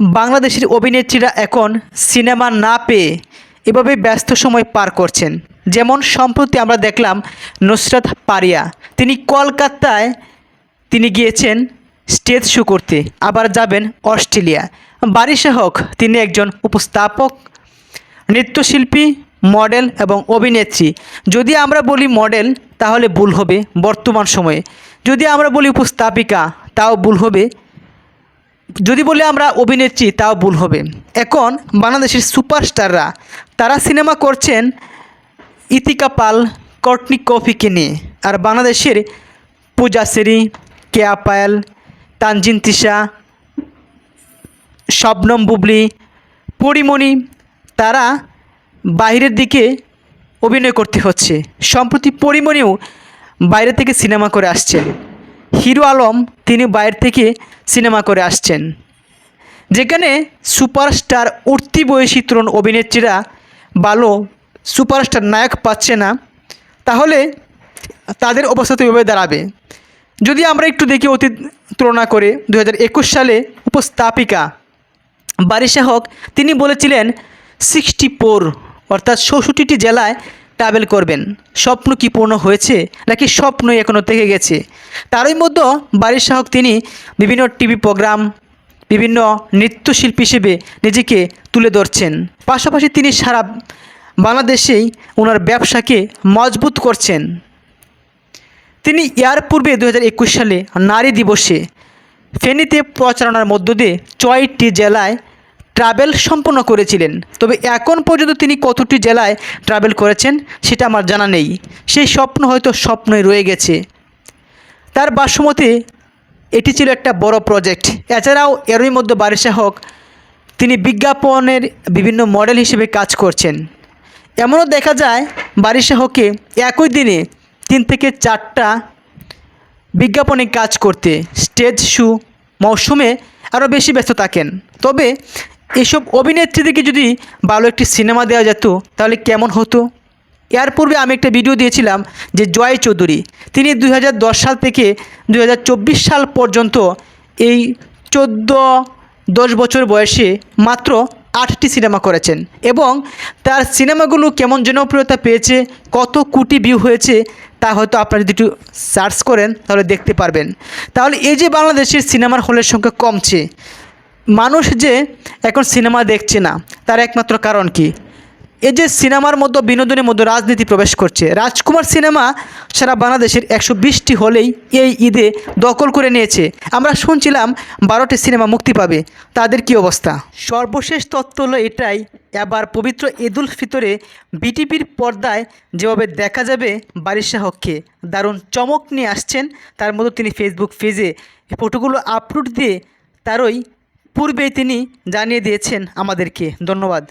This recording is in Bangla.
বাংলাদেশের অভিনেত্রীরা এখন সিনেমা না পেয়ে এভাবে ব্যস্ত সময় পার করছেন। যেমন সম্প্রতি আমরা দেখলাম নুসরাত পারিয়া। তিনি কলকাতায় তিনি গিয়েছেন স্টেজ শো করতে, আবার যাবেন অস্ট্রেলিয়া। বারিশা হক, তিনি একজন উপস্থাপক, নৃত্যশিল্পী, মডেল এবং অভিনেত্রী। যদি আমরা বলি মডেল, তাহলে ভুল হবে বর্তমান সময়ে। যদি আমরা বলি উপস্থাপিকা, তাও ভুল হবে যদি বলি আমরা অভিনেত্রী, তাও ভুল হবে। এখন বাংলাদেশের সুপারস্টাররা, তারা সিনেমা করছেন ইতিকা পাল কর্টনি কফিকে নিয়ে। আর বাংলাদেশের পূজা সেরি, কেয়া পায়েল, তানজিন তিশা শবনম বুবলি, পরিমণি, তারা বাইরের দিকে অভিনয় করতে হচ্ছে। সম্প্রতি পরিমণিও বাইরে থেকে সিনেমা করে আসছেন। হিরো আলম তিনি বাইরে থেকে সিনেমা করে আসছেন। যেখানে সুপারস্টার উঠতি বয়সী তরুণ অভিনেত্রীরা ভালো সুপারস্টার নায়ক পাচ্ছে না, তাহলে তাদের অবস্থা তো এভাবে দাঁড়াবে? যদি আমরা একটু দেখি অতীত তুলনা করে দু হাজার একুশ সালে উপস্থাপিকা বারিশা হক তিনি বলেছিলেন, সিক্সটি ফোর অর্থাৎ চৌষট্টিটি জেলায় ট্রাভেল করবেন? স্বপ্ন কি পূর্ণ হয়েছে নাকি স্বপ্নই এখনও থেকে গেছে? তারই মধ্যে বাড়ির হক তিনি বিভিন্ন টিভি প্রোগ্রাম, বিভিন্ন নৃত্যশিল্পী হিসেবে নিজেকে তুলে ধরছেন। পাশাপাশি তিনি সারা বাংলাদেশেই ওনার ব্যবসাকে মজবুত করছেন। তিনি ইয়ার পূর্বে দু হাজার একুশ সালে নারী দিবসে ফেনীতে প্রচারণার মধ্য দিয়ে ছয়টি জেলায় ট্রাভেল সম্পন্ন করেছিলেন। তবে এখন পর্যন্ত তিনি কতটি জেলায় ট্রাভেল করেছেন সেটা আমার জানা নেই। সেই স্বপ্ন হয়তো স্বপ্নই রয়ে গেছে। তার বাসমতে, এটি ছিল একটা বড় প্রজেক্ট। এছাড়াও এরই মধ্যে বারিশা হক, তিনি বিজ্ঞাপনের বিভিন্ন মডেল হিসেবে কাজ করছেন। এমনও দেখা যায় বারিশা হকে একই দিনে তিন থেকে চারটা বিজ্ঞাপনে কাজ করতে, স্টেজ শু, মৌসুমে আরও বেশি ব্যস্ত থাকেন। তবে এসব অভিনেত্রীদেরকে যদি ভালো একটি সিনেমা দেওয়া যেত, তাহলে কেমন হতো? এর পূর্বে আমি একটা ভিডিও দিয়েছিলাম যে জয় চৌধুরী। তিনি দুই হাজার দশ সাল থেকে দুই হাজার চব্বিশ সাল পর্যন্ত এই চোদ্দ দশ বছর বয়সে মাত্র আটটি সিনেমা করেছেন এবং তার সিনেমাগুলো কেমন জনপ্রিয়তা পেয়েছে, কত কোটি ভিউ হয়েছে, তা হয়তো আপনারা যদি একটু সার্চ করেন, তাহলে দেখতে পারবেন। তাহলে এই যে বাংলাদেশের সিনেমার হলের সংখ্যা কমছে মানুষ যে এখন সিনেমা দেখছে না, তার একমাত্র কারণ কি? এই যে সিনেমার মধ্যে বিনোদনের মধ্যে রাজনীতি প্রবেশ করছে, রাজকুমার সিনেমা সারা বাংলাদেশের একশো বিশটি হলেই এই ঈদে দখল করে নিয়েছে। আমরা শুনছিলাম বারোটি সিনেমা মুক্তি পাবে, তাদের কি অবস্থা? সর্বশেষ তথ্য হলো এটাই, এবার পবিত্র ঈদুল ফিতরে বিটিপির পর্দায় যেভাবে দেখা যাবে বারিশা হককে, দারুণ চমক নিয়ে আসছেন, তার মধ্যে তিনি ফেসবুক পেজে ফটোগুলো আপলোড দিয়ে তারই পূর্বেই তিনি জানিয়ে দিয়েছেন আমাদেরকে। ধন্যবাদ।